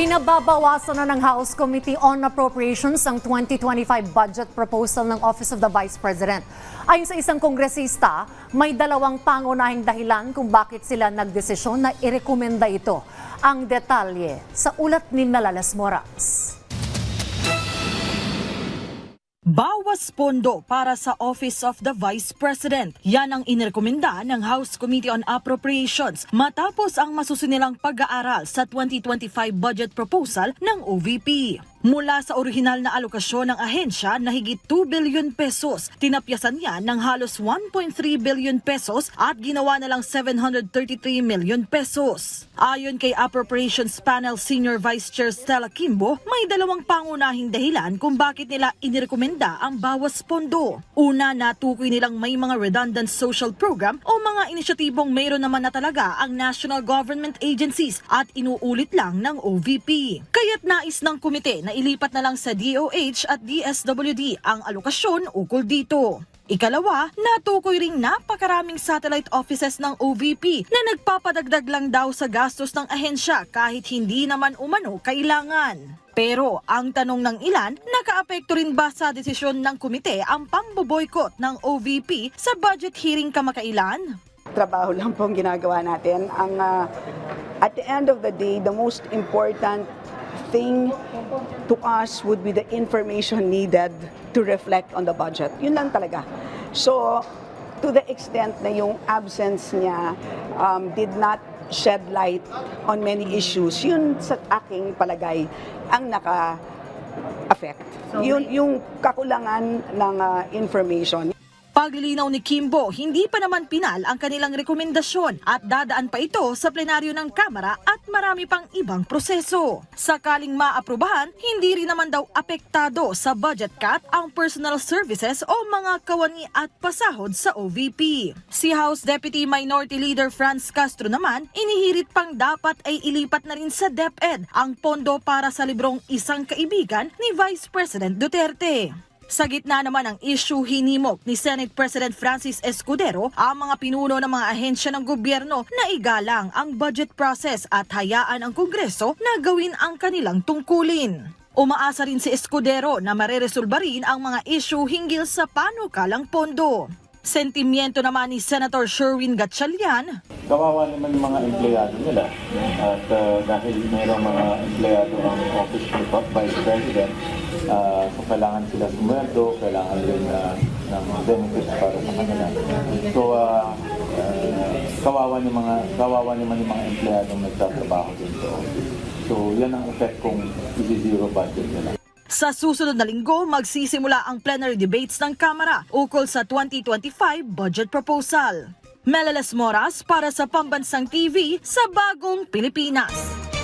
Pinababawasan na ng House Committee on Appropriations ang 2025 budget proposal ng Office of the Vice President. Ayon sa isang kongresista, may dalawang pangunahing dahilan kung bakit sila nagdesisyon na irekomenda ito. Ang detalye sa ulat ni Nalalas Moras. Bawas pondo para sa Office of the Vice President. Yan ang inirekomenda ng House Committee on Appropriations matapos ang masusunilang pag-aaral sa 2025 budget proposal ng OVP. Mula sa orihinal na alokasyon ng ahensya na higit 2 billion pesos, tinapyasan yan ng halos 1.3 billion pesos at ginawa na lang 733 million pesos. Ayon kay Appropriations Panel Senior Vice Chair Stella Kimbo, may dalawang pangunahing dahilan kung bakit nila inirekomenda ang bawas pondo. Una, natukoy nilang may mga redundant social program o mga inisyatibong mayroon naman na talaga ang national government agencies at inuulit lang ng OVP. Kaya't nais ng komite ilipat na lang sa DOH at DSWD ang alokasyon ukol dito. Ikalawa, natukoy ring napakaraming satellite offices ng OVP na nagpapadagdag lang daw sa gastos ng ahensya kahit hindi naman umano kailangan. Pero ang tanong ng ilan, nakaapekto rin ba sa desisyon ng komite ang pamboboykot ng OVP sa budget hearing kamakailan? trabaho lang pong ginagawa natin. Ang ah, at the end of the day, the most important thing to us would be the information needed to reflect on the budget. Yun lang talaga. So, to the extent na yung absence niya um, did not shed light on many issues, yun sa aking palagay ang naka affect. Yun yung kakulangan ng ah, information. Paglilinaw ni Kimbo, hindi pa naman pinal ang kanilang rekomendasyon at dadaan pa ito sa plenaryo ng Kamara at marami pang ibang proseso. Sakaling maaprubahan, hindi rin naman daw apektado sa budget cut ang personal services o mga kawani at pasahod sa OVP. Si House Deputy Minority Leader Franz Castro naman, inihirit pang dapat ay ilipat na rin sa DepEd ang pondo para sa librong isang kaibigan ni Vice President Duterte. Sa gitna naman ng issue, hinimok ni Senate President Francis Escudero ang mga pinuno ng mga ahensya ng gobyerno na igalang ang budget process at hayaan ang Kongreso na gawin ang kanilang tungkulin. Umaasa rin si Escudero na mareresolba rin ang mga issue hinggil sa panukalang pondo. Sentimiento naman ni Senator Sherwin Gatchalian, kawawa naman yung mga empleyado nila. At uh, dahil mayroong mga empleyado ng office ni Vice President, uh, so kailangan sila sumweldo, kailangan rin uh, ng benefits para sa kanila. So, uh, uh, kawawa yung mga kawawa naman yung mga empleyado nagtatrabaho dito. So, yan ang effect kung isi-zero budget nila. Sa susunod na linggo, magsisimula ang plenary debates ng Kamara ukol sa 2025 budget proposal. Melalas Moras para sa Pambansang TV sa Bagong Pilipinas.